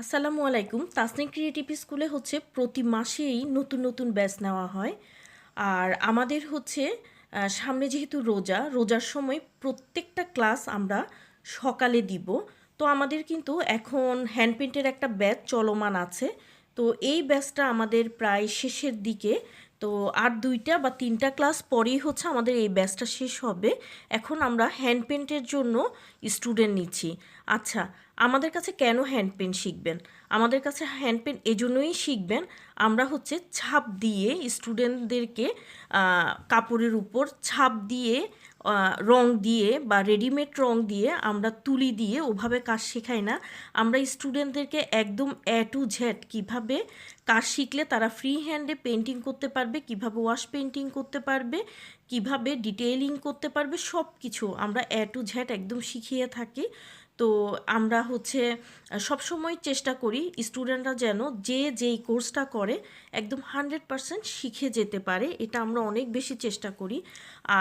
আসসালামু আলাইকুম। তাসনিম ক্রিয়েটিভ স্কুলে হচ্ছে প্রতি মাসেই নতুন নতুন ব্যাচ নেওয়া হয়। আর আমাদের হচ্ছে সামনে যেহেতু রোজা, রোজার সময় প্রত্যেকটা ক্লাস আমরা সকালে দিব। তো আমাদের কিন্তু এখন হ্যান্ড পেন্টের একটা ব্যাচ চলমান আছে। তো এই ব্যাচটা আমাদের প্রায় শেষের দিকে তো আর দুইটা বা তিনটা ক্লাস পরেই হচ্ছে আমাদের এই ব্যাচটা শেষ হবে। এখন আমরা হ্যান্ড পেন্টের জন্য স্টুডেন্ট নিচ্ছি। আচ্ছা আমাদের কাছে কেন হ্যান্ড পেন্ট শিখবেন? আমাদের কাছে হ্যান্ড পেন্ট এজন্যই শিখবেন, আমরা হচ্ছে ছাপ দিয়ে স্টুডেন্টদেরকে কাপড়ের উপর ছাপ দিয়ে রং দিয়ে বা রেডিমেড রং দিয়ে আমরা তুলি দিয়ে ওভাবে কাজ শেখাই না। আমরা স্টুডেন্টদেরকে একদম এ টু ঝেড কীভাবে কাজ শিখলে তারা ফ্রি হ্যান্ডে পেন্টিং করতে পারবে, কীভাবে ওয়াশ পেন্টিং করতে পারবে, কীভাবে ডিটেইলিং করতে পারবে সব কিছু আমরা এ টু ঝেড একদম শিখিয়ে থাকি। তো আমরা হচ্ছে সবসময় চেষ্টা করি স্টুডেন্টরা যেন যে যেই কোর্সটা করে একদম হান্ড্রেড পারসেন্ট শিখে যেতে পারে, এটা আমরা অনেক বেশি চেষ্টা করি।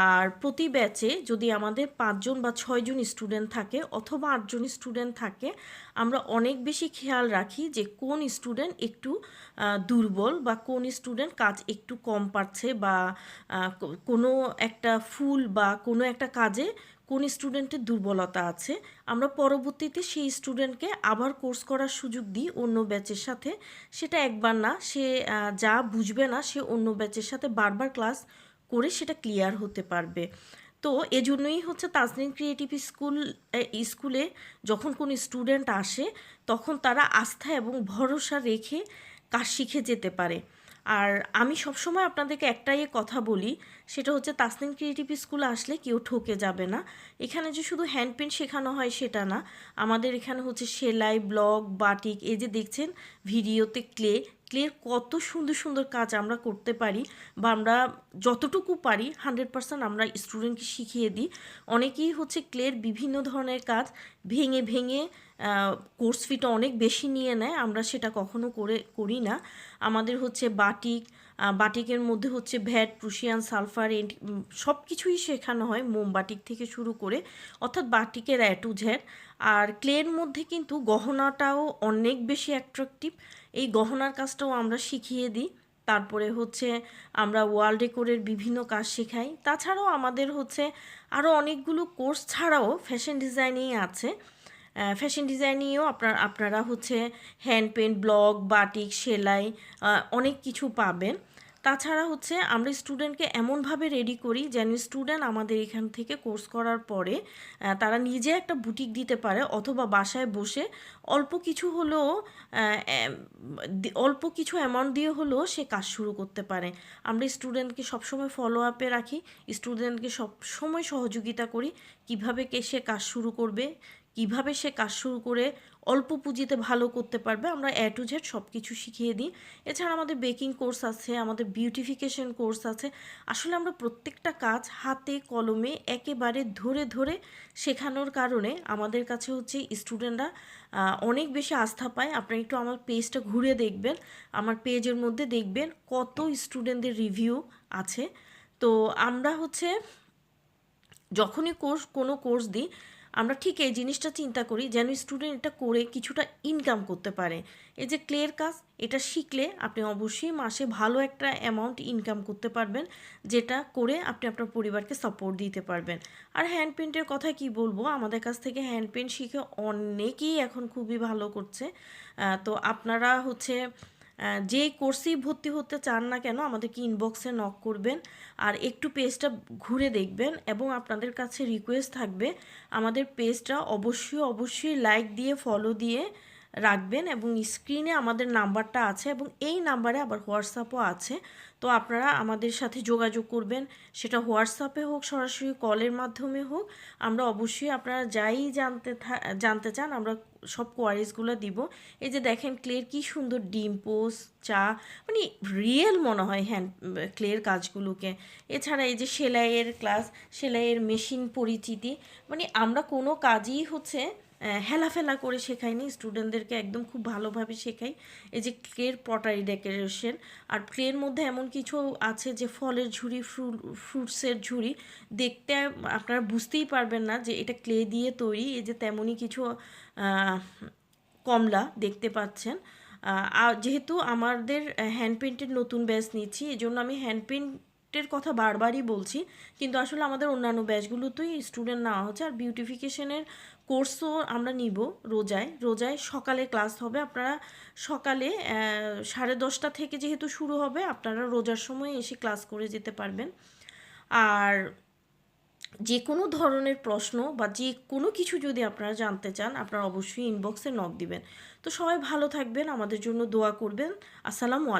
আর প্রতি ব্যাচে যদি আমাদের পাঁচজন বা ছয়জন স্টুডেন্ট থাকে অথবা আটজন স্টুডেন্ট থাকে, আমরা অনেক বেশি খেয়াল রাখি যে কোন স্টুডেন্ট একটু দুর্বল বা কোন স্টুডেন্ট কাজ একটু কম পারছে বা কোনো একটা ফুল বা কোনো একটা কাজে কোন স্টুডেন্টের দুর্বলতা আছে, আমরা পরবর্তীতে সেই স্টুডেন্টকে আবার কোর্স করার সুযোগ দিই অন্য ব্যাচের সাথে। সেটা একবার না, সে যা বুঝবে না, সে অন্য ব্যাচের সাথে বারবার ক্লাস করে সেটা ক্লিয়ার হতে পারবে। তো এজন্যই হচ্ছে তাজনিন ক্রিয়েটিভ স্কুল স্কুলে যখন কোনো স্টুডেন্ট আসে, তখন তারা আস্থা এবং ভরসা রেখে কাজ শিখে যেতে পারে। আর আমি সবসময় আপনাদেরকে একটাই কথা বলি, সেটা হচ্ছে তাসনিম ক্রিয়েটিভ স্কুলে আসলে কেউ ঠকে যাবে না। এখানে যে শুধু হ্যান্ড পেন্ট শেখানো হয় সেটা না। আমাদের এখানে হচ্ছে সেলাই, ব্লগ, বাটিক, এই যে দেখছেন ভিডিওতে ক্লে, ক্লের কত সুন্দর সুন্দর কাজ আমরা করতে পারি বা আমরা যতটুকু পারি, হান্ড্রেড পার্সেন্ট আমরা স্টুডেন্টকে শিখিয়ে দিই। অনেকেই হচ্ছে ক্লের বিভিন্ন ধরনের কাজ ভেঙে ভেঙে কোর্স ফিটা অনেক বেশি নিয়ে নেয়। আমরা সেটা কখনো করে, করি না। আমাদের হচ্ছে বাটিক বাটিকের মধ্যে হচ্ছে ভ্যাট প্রুশিয়ান সালফার এন্ট সব কিছুই শেখানো হয় মোমবাটিক থেকে শুরু করে, অর্থাৎ বাটিকের অ্যাটু ঝ্যাট আর ক্লের মধ্যে কিন্তু গহনাটাও অনেক বেশি অ্যাট্রাকটিভ এই গহনার কাজটাও আমরা শিখিয়ে দিই। তারপরে হচ্ছে আমরা ওয়াল ডেকোরের বিভিন্ন কাজ শেখাই। তাছাড়াও আমাদের হচ্ছে আরও অনেকগুলো কোর্স ছাড়াও ফ্যাশন ডিজাইনিং আছে। ফ্যাশন ডিজাইনিংয়েও আপনার, আপনারা হচ্ছে হ্যান্ড পেন্ট ব্লগ বাটিক সেলাই অনেক কিছু পাবেন। তাছাড়া হচ্ছে আমরা স্টুডেন্টকে এমনভাবে রেডি করি যেন স্টুডেন্ট আমাদের এখান থেকে কোর্স করার পরে তারা নিজে একটা বুটিক দিতে পারে অথবা বাসায় বসে অল্প কিছু হলেও অল্প কিছু অ্যামাউন্ট দিয়ে হলেও সে কাজ শুরু করতে পারে। আমরা স্টুডেন্টকে সবসময় ফলো আপে রাখি স্টুডেন্টকে সবসময় সহযোগিতা করি, কীভাবে কে সে কাজ শুরু করবে কীভাবে সে কাজ শুরু করে অল্প পুঁজিতে ভালো করতে পারবে, আমরা এ টু জেড সব কিছু শিখিয়ে দিই। এছাড়া আমাদের বেকিং কোর্স আছে, আমাদের বিউটিফিকেশন কোর্স আছে। আসলে আমরা প্রত্যেকটা কাজ হাতে, কলমে, একেবারে ধরে ধরে শেখানোর কারণে আমাদের কাছে হচ্ছে স্টুডেন্টরা অনেক বেশি আস্থা পায়। আপনারা একটু আমার পেজটা ঘুরে দেখবেন, আমার পেজের মধ্যে দেখবেন কত স্টুডেন্টদের রিভিউ আছে। তো আমরা হচ্ছে যখনই কোর্স কোনো কোর্স দিই আমরা ঠিক এই জিনিসটা চিন্তা করি যেন স্টুডেন্ট এটা করে কিছুটা ইনকাম করতে পারে। এই যে ক্লের কাজ এটা শিখলে আপনি অবশ্যই মাসে ভালো একটা অ্যামাউন্ট ইনকাম করতে পারবেন, যেটা করে আপনি আপনার পরিবারকে সাপোর্ট দিতে পারবেন। আর হ্যান্ড পেন্টের কথা কি বলব? আমাদের কাছ থেকে হ্যান্ড পেন্ট শিখে অনেকেই এখন খুবই ভালো করছে। তো আপনারা হচ্ছে যে কোর্সেই ভর্তি হতে চান না কেন আমাদেরকে ইনবক্সে নক করবেন আর একটু পেজটা ঘুরে দেখবেন এবং আপনাদের কাছে রিকোয়েস্ট থাকবে। আমাদের পেজটা অবশ্যই অবশ্যই লাইক দিয়ে ফলো দিয়ে রাখবেন এবং স্ক্রিনে আমাদের নাম্বারটা আছে এবং এই নাম্বারে আবার হোয়াটসঅ্যাপও আছে। তো আপনারা আমাদের সাথে যোগাযোগ করবেন। সেটা হোয়াটসঅ্যাপে হোক, সরাসরি কলের মাধ্যমে হোক। আমরা অবশ্যই আপনারা যাই জানতে জানতে চান, আমরা সব কোয়ারিজগুলো দিব। এই যে দেখেন ক্লের কি সুন্দর ডিম পোস্ট চা মানে রিয়েল মনে হয় হ্যান্ড ক্লের কাজগুলোকে। এছাড়া এই যে সেলাইয়ের ক্লাস সেলাইয়ের মেশিন পরিচিতি মানে আমরা কোনো কাজই হচ্ছে হেলাফেলা করে শেখাইনি। স্টুডেন্টদেরকে একদম খুব ভালোভাবে শেখাই। এই যে ক্লের পটারি ডেকোরেশন আর ক্লের মধ্যে এমন কিছু আছে যে ফলের ঝুড়ি ফ্রুট ফ্রুটসের ঝুড়ি। দেখতে আপনারা বুঝতেই পারবেন না যে এটা ক্লে দিয়ে তৈরি। এই যে তেমনই কিছু কমলা দেখতে পাচ্ছেন। যেহেতু আমাদের হ্যান্ড পেন্টের নতুন ব্যাচ নিচ্ছি এই জন্য আমি হ্যান্ড পেন্টের কথা বারবারই বলছি, কিন্তু আসলে আমাদের অন্যান্য ব্যাচগুলোতেই স্টুডেন্ট নেওয়া হচ্ছে আর বিউটিফিকেশনের কোর্সও আমরা নিব রোজায়। রোজায় সকালে ক্লাস হবে, আপনারা সকালে সাড়ে দশটা থেকে যেহেতু শুরু হবে, আপনারা রোজার সময় এসে ক্লাস করে যেতে পারবেন। আর যে কোনো ধরনের প্রশ্ন বা যে কোনো কিছু যদি আপনারা জানতে চান, আপনারা অবশ্যই ইনবক্সে নক দিবেন। তো সবাই ভালো থাকবেন, আমাদের জন্য দোয়া করবেন। আসসালামু আলাইকুম।